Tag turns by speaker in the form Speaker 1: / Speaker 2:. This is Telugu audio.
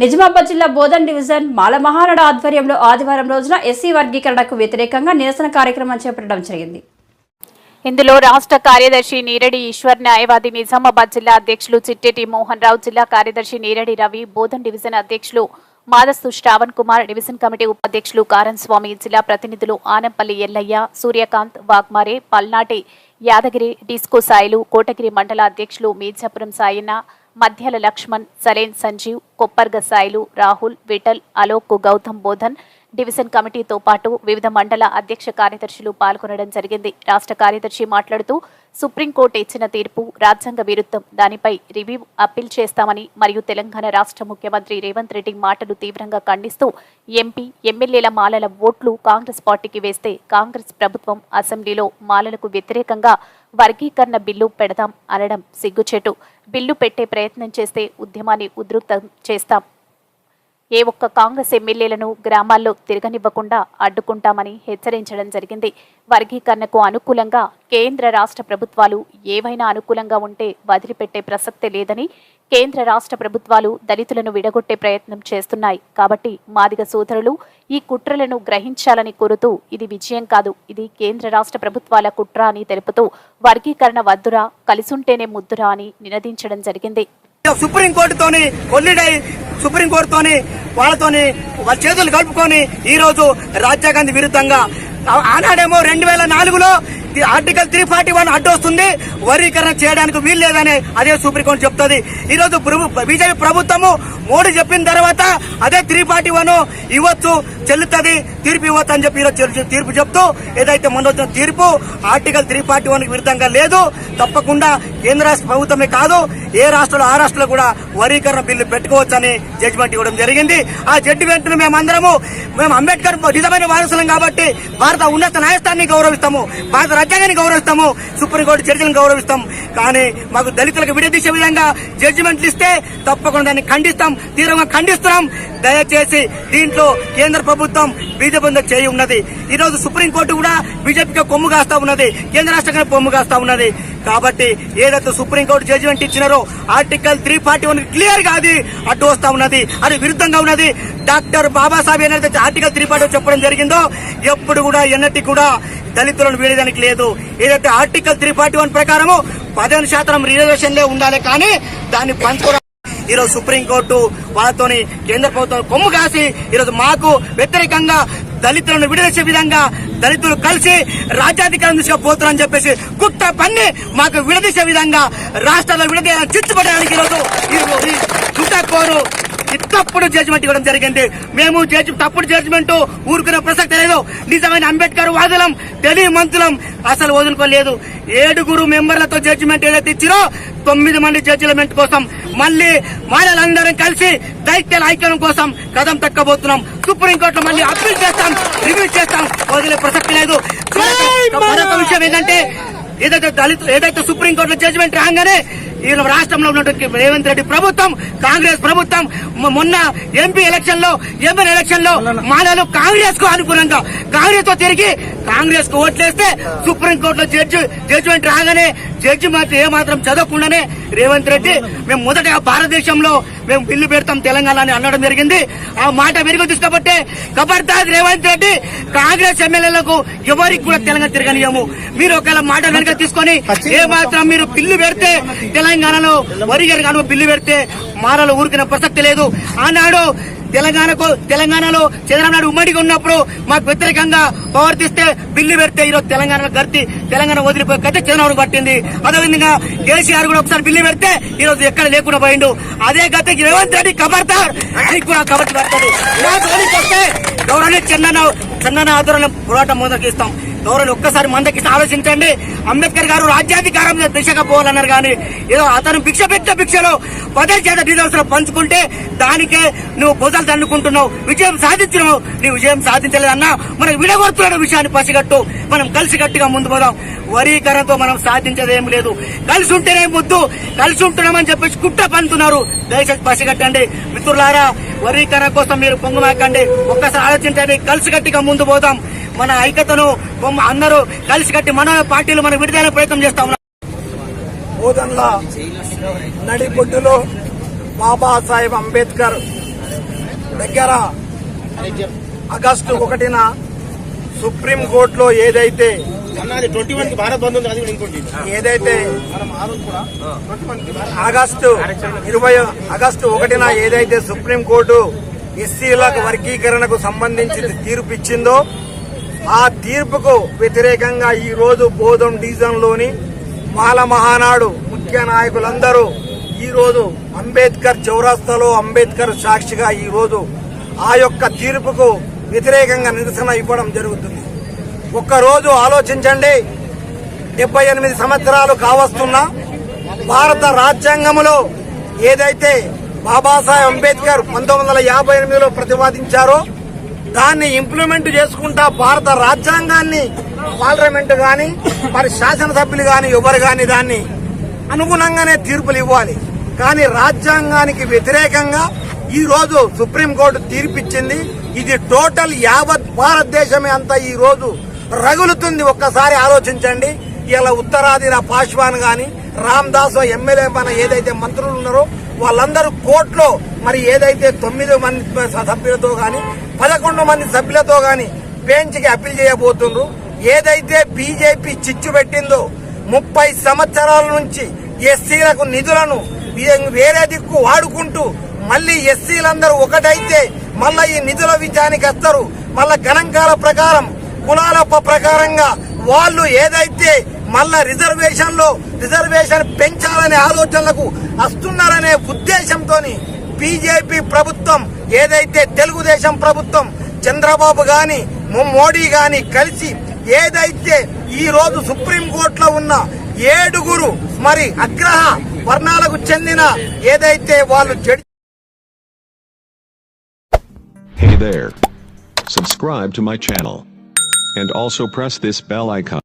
Speaker 1: నిజామాబాద్ జిల్లా బోధన్ డివిజన్ మాలమహానాడు ఆధ్వర్యంలో ఆదివారం రోజున ఎస్సీ వర్గీకరణకు వ్యతిరేకంగా నిరసన కార్యక్రమం చేపట్టడం జరిగింది.
Speaker 2: ఇందులో రాష్ట్ర కార్యదర్శి నీరడి ఈశ్వర్ న్యాయవాది నిజామాబాద్ జిల్లా అధ్యక్షులు చిట్టెటి మోహన్ రావు జిల్లా కార్యదర్శి నీరడి రవి బోధన్ డివిజన్ అధ్యక్షులు మాదస్తు శ్రావణ్ కుమార్ డివిజన్ కమిటీ ఉపాధ్యక్షులు కారన్ స్వామి జిల్లా ప్రతినిధులు ఆనంపల్లి ఎల్లయ్య సూర్యకాంత్ వాగ్మారే పల్నాటి యాదగిరి డిస్కో సాయిలు కోటగిరి మండల అధ్యక్షులు మీర్జాపురం సాయన్న మధ్యల లక్ష్మణ్ సలేన్ సంజీవ్ కొప్పర్గ సాయిలు రాహుల్ విఠల్ అలోక్ గౌతమ్ బోధన్ డివిజన్ కమిటీతో పాటు వివిధ మండల అధ్యక్ష కార్యదర్శులు పాల్గొనడం జరిగింది. రాష్ట్ర కార్యదర్శి మాట్లాడుతూ సుప్రీంకోర్టు ఇచ్చిన తీర్పు రాజ్యాంగ విరుద్ధం. దానిపై రివ్యూ అప్పీల్ చేస్తామని మరియు తెలంగాణ రాష్ట్ర ముఖ్యమంత్రి రేవంత్ రెడ్డి మాటలు తీవ్రంగా ఖండిస్తూ ఎంపీ ఎమ్మెల్యేల మాలల ఓట్లు కాంగ్రెస్ పార్టీకి వేస్తే కాంగ్రెస్ ప్రభుత్వం అసెంబ్లీలో మాలలకు వ్యతిరేకంగా వర్గీకరణ బిల్లు పెడదాం అనడం సిగ్గుచేటు. బిల్లు పెట్టే ప్రయత్నం చేస్తే ఉద్యమాన్ని ఉధృతం చేస్తాం. ఏ ఒక్క కాంగ్రెస్ ఎమ్మెల్యేలను గ్రామాల్లో తిరగనివ్వకుండా అడ్డుకుంటామని హెచ్చరించడం జరిగింది. వర్గీకరణకు అనుకూలంగా కేంద్ర రాష్ట్ర ప్రభుత్వాలు ఏవైనా అనుకూలంగా ఉంటే వదిలిపెట్టే ప్రసక్తే లేదని కేంద్ర రాష్ట్ర ప్రభుత్వాలు దళితులను విడగొట్టే ప్రయత్నం చేస్తున్నాయి. కాబట్టి మాదిగ సోదరులు ఈ కుట్రలను గ్రహించాలని కోరుతూ ఇది విజయం కాదు. ఇది కేంద్ర రాష్ట్ర ప్రభుత్వాల కుట్ర అని తెలుపుతూ వర్గీకరణ వద్దురా కలిసుంటేనే ముద్దురా అని నినదించడం జరిగింది.
Speaker 3: సుప్రీం కొల్లిడై సుప్రీం వాళ్ళతోని వాళ్ళ చేతులు కలుపుకొని ఈ రోజు రాజ్యాంగానికి విరుద్ధంగా ఆనాడేమో రెండు వేల నాలుగులో ఆర్టికల్ త్రీ ఫార్టీ వన్ అడ్డొస్తుంది. వర్గీకరణ చేయడానికి వీలు లేదని అదే సుప్రీంకోర్టు చెప్తుంది. ఈ రోజు బీజేపీ ప్రభుత్వము మోడీ చెప్పిన తర్వాత అదే త్రీ ఫార్టీ వన్ ఇవ్వచ్చు చెల్లుతుంది తీర్పు ఇవ్వచ్చు అని చెప్పి ఈరోజు చెల్లు- తీర్పు చెప్తూ ఏదైతే మొన్న వచ్చిన తీర్పు ఆర్టికల్ త్రీ ఫార్టీ వన్ విరుద్ధంగా లేదు. తప్పకుండా కేంద్ర రాష్ట్ర ప్రభుత్వమే కాదు ఏ రాష్ట్రంలో ఆ రాష్ట్రంలో కూడా వర్గీకరణ బిల్లు పెట్టుకోవచ్చని జడ్జిమెంట్ ఇవ్వడం జరిగింది. ఆ జడ్జిమెంట్ను మేమందరము మేము అంబేద్కర్ నిజమైన వారసులం కాబట్టి భారత ఉన్నత న్యాయస్థానాన్ని గౌరవిస్తాము భారత రాజ్యాంగాన్ని గౌరవిస్తాము సుప్రీంకోర్టు చర్చలను గౌరవిస్తాం. కానీ మాకు దళితులకు విడదీసే విధంగా జడ్జిమెంట్లు ఇస్తే తప్పకుండా దాన్ని ఖండిస్తాం తీవ్రంగా ఖండిస్తున్నాం. దయచేసి దీంట్లో కేంద్ర ప్రభుత్వం బీజేపీ చేయి ఉన్నది. ఈరోజు సుప్రీంకోర్టు కూడా బీజేపీకి కొమ్ము కాస్తా ఉన్నది కేంద్ర రాష్ట్రంగా కొమ్ము కాస్తా ఉన్నది. కాబట్టి ఏదైతే సుప్రీంకోర్టు జడ్జిమెంట్ ఇచ్చినారో ఆర్టికల్ త్రీ ఫార్టీ వన్ క్లియర్గా అది అడ్డు వస్తా ఉన్నది. అది విరుద్ధంగా ఉన్నది. డాక్టర్ బాబాసాహెబ్ ఏదైతే ఆర్టికల్ త్రీ ఫార్టీ చెప్పడం జరిగిందో ఎప్పుడు కూడా ఎన్నటి కూడా దళితులను వీడేదానికి లేదు. ఏదైతే ఆర్టికల్ త్రీ ఫార్టీ వన్ ప్రకారము పదిహేను శాతం రిజర్వేషన్లే ఉండాలి కానీ దాన్ని పంచుకోవడం ఈరోజు సుప్రీంకోర్టు వాళ్ళతోని కేంద్ర ప్రభుత్వం కొమ్ము కాసి ఈరోజు మాకు వ్యతిరేకంగా దళితులను విడుదల విధంగా దళితులు కలిసి రాజ్యాధికారం తీసుకుపోతున్నారని చెప్పేసి కుట్ర పన్ని మాకు విడదీసే విధంగా రాష్ట్రాల్లో విడదీయాలని చిచ్చుపడడానికి ఈరోజు ఈ- ఈ తప్పుడు జడ్జిమెంట్ ఇవ్వడం జరిగింది. మేము జడ్జి తప్పుడు జడ్జిమెంట్ ఊరుకునే ప్రసక్తి లేదు. నిజమైన అంబేద్కర్ వాదులం ఢిల్లీ మంత్రులం అసలు వదులుకోలేదు. ఏడుగురు మెంబర్లతో జడ్జిమెంట్ ఏదైతే ఇచ్చిరో తొమ్మిది మంది జడ్జిమెంట్ కోసం మళ్ళీ మహిళలందరం కలిసి దైత్యాల ఐక్యం కోసం కదం తక్కబోతున్నాం. సుప్రీంకోర్టులో మళ్ళీ అప్పీల్ చేస్తాం రివ్యూ చేస్తాం. వదిలే ప్రసక్తి లేదు. మరొక విషయం ఏంటంటే ఏదైతే దళితులు ఏదైతే సుప్రీంకోర్టులో జడ్జిమెంట్ రాగానే ఈ రాష్ట్రంలో ఉన్నటువంటి రేవంత్ రెడ్డి ప్రభుత్వం కాంగ్రెస్ ప్రభుత్వం మొన్న ఎంపీ ఎలక్షన్లో ఎమ్మెల్యే ఎలక్షన్లో మాలలు కాంగ్రెస్కు అనుకూలంగా కాంగ్రెస్తో తిరిగి కాంగ్రెస్కు ఓట్లేస్తే సుప్రీంకోర్టులో జడ్జి జడ్జిమెంట్ రాగానే జడ్జి మాత్రం ఏ మాత్రం చదవకుండానే రేవంత్ రెడ్డి మేము మొదట భారతదేశంలో మేము బిల్లు పెడతాం తెలంగాణ అని అనడం జరిగింది. ఆ మాట వెలుగు తీసుకపోతే ఖబర్దార్ రేవంత్ రెడ్డి కాంగ్రెస్ ఎమ్మెల్యేలకు ఎవరికి కూడా తెలంగాణ తిరగనియము మీరు ఒకవేళ మాట వెనుక తీసుకొని ఏ మాత్రం మీరు బిల్లు పెడితే తెలంగాణలో వరిగరి కాను బిల్లు పెడితే మారలు ఊరికిన ప్రసక్తి లేదు. ఆనాడు తెలంగాణకు తెలంగాణలో చంద్రబాబు నాయుడు ఉమ్మడిగా ఉన్నప్పుడు మాకు వ్యతిరేకంగా ప్రవర్తిస్తే బిల్లు పెడితే ఈరోజు తెలంగాణ గర్తి తెలంగాణ వదిలిపోయి గతి చంద్రబాబు పట్టింది. అదేవిధంగా కేసీఆర్ కూడా ఒకసారి బిల్లు పెడితే ఈ రోజు ఎక్కడ లేకుండా పోయిండు. అదే గతికి రేవంత్ రెడ్డి కబర్తార్ ఆయనకి కూడా కబర్తి పడుతుంది నా జోలికి చందన చందన ఆధ్వర్యంలో పోరాటం మొదలుకిస్తాం గౌరవం ఒక్కసారి మందకి ఆలోచించండి. అంబేద్కర్ గారు రాజ్యాధికారం దిశగా పోవాలన్నారు కానీ ఏదో అతను భిక్ష పెద్ద భిక్షలో పదవి చేత డీటెయిల్స్ పంచుకుంటే దానికే నువ్వు భుజాలు తన్నుకుంటున్నావు విజయం సాధించినావు. నీ విజయం సాధించలేదన్నా మనం విడగొడుతున్న విషయాన్ని పసిగట్టు. మనం కలిసి గట్టిగా ముందు పోదాం. వరీకరణతో మనం సాధించేది ఏం లేదు. కలిసి ఉంటేనే ముద్దు కలిసి ఉంటున్నామని చెప్పేసి కుట్ట పంతున్నారు దయచేసి పసిగట్టండి. మిత్రులారా వరీకరణ కోసం మీరు పొంగుమాకండి. ఒక్కసారి ఆలోచించండి. కలిసి గట్టిగా ముందు పోదాం. మన ఐక్యతను బొమ్మ అందరూ కలిసి కట్టి మన పార్టీలు మనం విడుదల ప్రయత్నం చేస్తా ఉన్నాం.
Speaker 4: బోధన్ల నడిబొడ్డులో బాబాసాహెబ్ అంబేద్కర్ దగ్గర ఆగస్టు ఒకటిన సుప్రీం కోర్టులో ఏదైతే ఏదైతే ఆగస్టు ఇరవై ఆగస్టు ఒకటిన ఏదైతే సుప్రీం కోర్టు ఎస్సీలకు వర్గీకరణకు సంబంధించి తీర్పు ఇచ్చిందో ఆ తీర్పుకు వ్యతిరేకంగా ఈ రోజు బోధం డివిజన్లోని మాల మహానాడు ముఖ్య నాయకులందరూ ఈరోజు అంబేద్కర్ చౌరస్తాలో అంబేద్కర్ సాక్షిగా ఈ రోజు ఆ యొక్క తీర్పుకు వ్యతిరేకంగా నిరసన ఇవ్వడం జరుగుతుంది. ఒక్కరోజు ఆలోచించండి. డెబ్బై ఎనిమిది సంవత్సరాలు కావస్తున్నా భారత రాజ్యాంగంలో ఏదైతే బాబాసాహెబ్ అంబేద్కర్ పంతొమ్మిది వందల యాభై ఎనిమిదిలో ప్రతిపాదించారో దాన్ని ఇంప్లిమెంట్ చేసుకుంటా భారత రాజ్యాంగాన్ని పార్లమెంట్ గాని మరి శాసనసభ్యులు గాని ఎవరు గాని దాన్ని అనుగుణంగానే తీర్పులు ఇవ్వాలి. కానీ రాజ్యాంగానికి వ్యతిరేకంగా ఈ రోజు సుప్రీంకోర్టు తీర్పిచ్చింది. ఇది టోటల్ యావత్ భారతదేశమే అంతా ఈ రోజు రగులుతుంది. ఒక్కసారి ఆలోచించండి. ఇలా ఉత్తరాదిన పాశ్వాన్ గాని రామ్ దాస్ ఎమ్మెల్యే మన ఏదైతే మంత్రులు ఉన్నారో వాళ్ళందరూ కోర్టులో మరి ఏదైతే తొమ్మిది మంది సభ్యులతో కానీ పదకొండు మంది సభ్యులతో కానీ బెంచ్కి అప్పీల్ చేయబోతుండ్రు. ఏదైతే బీజేపీ చిచ్చు పెట్టిందో ముప్పై సంవత్సరాల నుంచి ఎస్సీలకు నిధులను వేరే దిక్కు వాడుకుంటూ మళ్ళీ ఎస్సీలందరూ ఒకటైతే మళ్ళా ఈ నిధుల విజయానికి వస్తారు. మళ్ళా గణాంకాల ప్రకారం కులాల ప్రకారంగా వాళ్ళు ఏదైతే మళ్ళా రిజర్వేషన్లో రిజర్వేషన్ పెంచాలనే ఆలోచనలకు వస్తున్నారనే ఉద్దేశంతో బీజేపీ ప్రభుత్వం ఏదైతే తెలుగుదేశం ప్రభుత్వం చంద్రబాబు గాని మోడీ గాని కలిసి ఏదైతే ఈ రోజు సుప్రీం కోర్టులో ఉన్న ఏడుగురు మరి అగ్రహ వర్ణాలకు చెందిన ఏదైతే వాళ్ళు judge
Speaker 5: Hey there. Subscribe to my channel. And also press this bell icon.